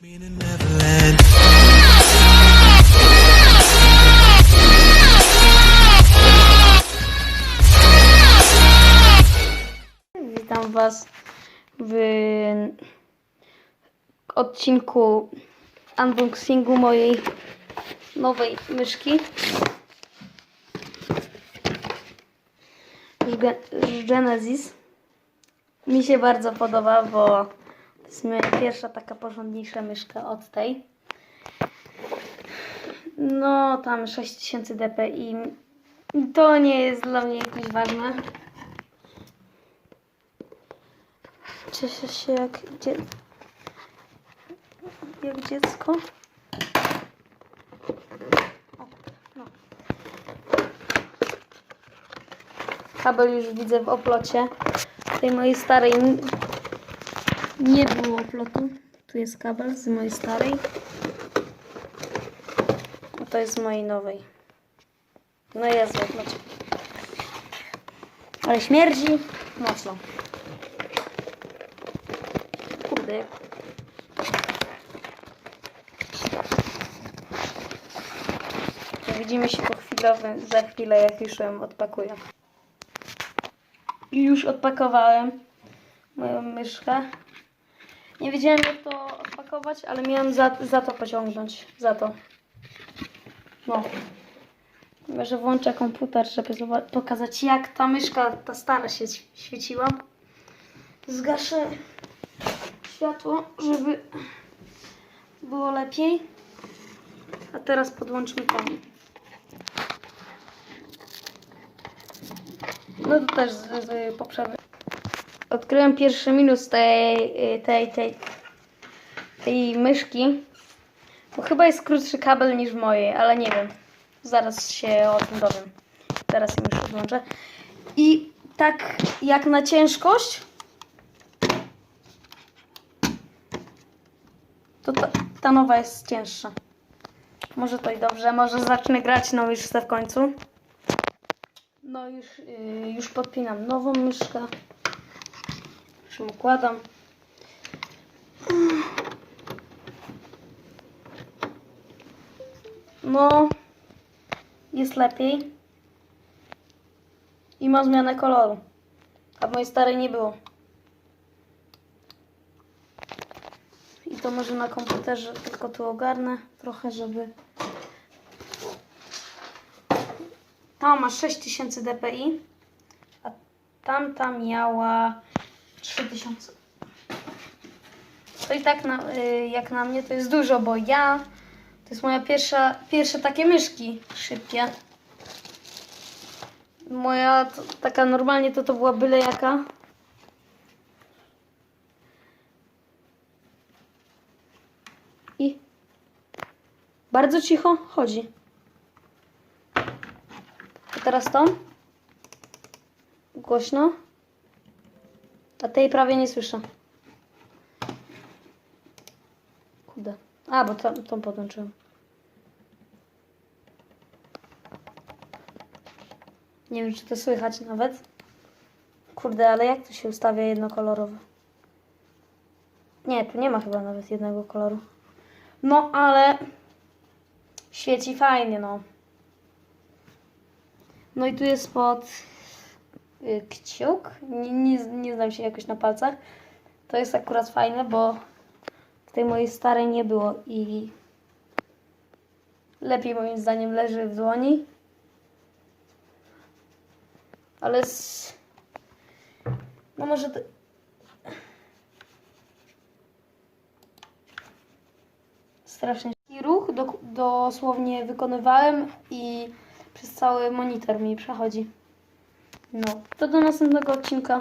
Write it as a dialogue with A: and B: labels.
A: Witam Was w odcinku unboxingu mojej nowej myszki. z Genesis. Mi się bardzo podoba, bo moja pierwsza taka porządniejsza myszka od tej. No, tam 6000 dpi. To nie jest dla mnie jakoś ważne. Cieszę się jak, dzie... jak dziecko. O, no. Kabel już widzę w oplocie. Tej mojej starej nie było oplotu. Tu jest kabel z mojej starej. A to jest z mojej nowej. No jest w oplocie. Ale śmierdzi mocno. Kurde. Widzimy się po chwilowym, za chwilę, jak już ją odpakuję. I Już odpakowałem moją myszkę. Nie wiedziałem jak to odpakować, ale miałem za, za to pociągnąć. Za to. No. Może włączę komputer, żeby pokazać jak ta myszka, ta stara się świeciła. Zgaszę światło, żeby było lepiej. A teraz podłączmy tą. No to też z, z poprzedniej. Odkryłem pierwszy minus tej, tej, tej, tej myszki. Bo chyba jest krótszy kabel niż w mojej, ale nie wiem. Zaraz się o tym dowiem. Teraz ją już odłączę. I tak jak na ciężkość, to ta, ta nowa jest cięższa. Może to i dobrze, może zacznę grać już chcę w końcu. No już, yy, już podpinam nową myszkę. Ją układam. No, jest lepiej. I ma zmianę koloru. A w mojej starej nie było. I to może na komputerze tylko tu ogarnę trochę, żeby... Ta ma 6000 dpi, a tamta miała 3000. To i tak na, y, jak na mnie to jest dużo, bo ja to jest moja pierwsza, pierwsze takie myszki szybkie. Moja to, taka normalnie to to była byle jaka. I bardzo cicho chodzi. A teraz tą. Głośno. A tej prawie nie słyszę. Kurde. A, bo tą, tą podłączyłem. Nie wiem, czy to słychać nawet. Kurde, ale jak tu się ustawia jednokolorowe? Nie, tu nie ma chyba nawet jednego koloru. No, ale świeci fajnie, no. No i tu jest pod kciuk. Nie, nie, nie znam się jakoś na palcach. To jest akurat fajne, bo tej mojej starej nie było i lepiej moim zdaniem leży w dłoni. Ale z... no może to... strasznie I ruch do, dosłownie wykonywałem i przez cały monitor mi przechodzi. No, to do następnego odcinka.